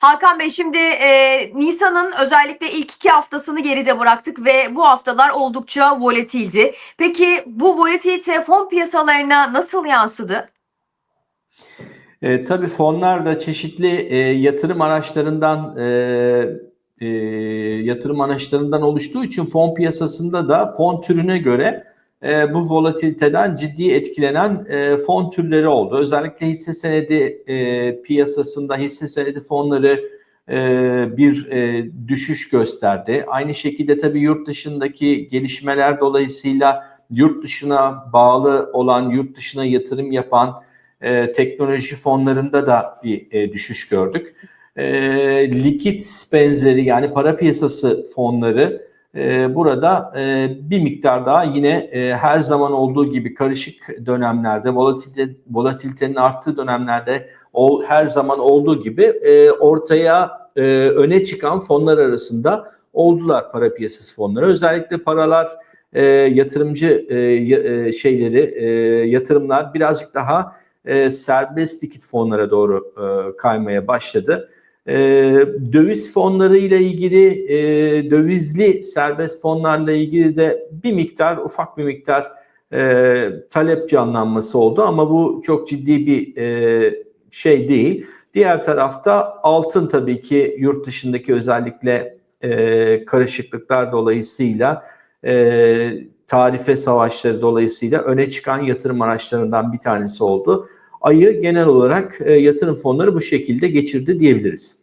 Hakan Bey şimdi e, Nisan'ın özellikle ilk iki haftasını geride bıraktık ve bu haftalar oldukça volatildi. Peki bu volatilite fon piyasalarına nasıl yansıdı? E, tabii fonlar da çeşitli e, yatırım araçlarından e, e, yatırım araçlarından oluştuğu için fon piyasasında da fon türüne göre e, bu volatiliteden ciddi etkilenen e, fon türleri oldu. Özellikle hisse senedi e, piyasasında hisse senedi fonları e, bir e, düşüş gösterdi. Aynı şekilde tabii yurt dışındaki gelişmeler dolayısıyla yurt dışına bağlı olan, yurt dışına yatırım yapan e, teknoloji fonlarında da bir e, düşüş gördük. E, likit benzeri yani para piyasası fonları e, burada e, bir miktar daha yine e, her zaman olduğu gibi karışık dönemlerde, volatilite, volatilitenin arttığı dönemlerde her zaman olduğu gibi e, ortaya öne çıkan fonlar arasında oldular para piyasası fonları. Özellikle paralar yatırımcı şeyleri, yatırımlar birazcık daha serbest likit fonlara doğru kaymaya başladı. E, döviz fonları ile ilgili, e, dövizli serbest fonlarla ilgili de bir miktar, ufak bir miktar e, talep canlanması oldu ama bu çok ciddi bir e, şey değil. Diğer tarafta altın tabii ki yurt dışındaki özellikle e, karışıklıklar dolayısıyla e, tarife savaşları dolayısıyla öne çıkan yatırım araçlarından bir tanesi oldu. Ayı genel olarak e, yatırım fonları bu şekilde geçirdi diyebiliriz.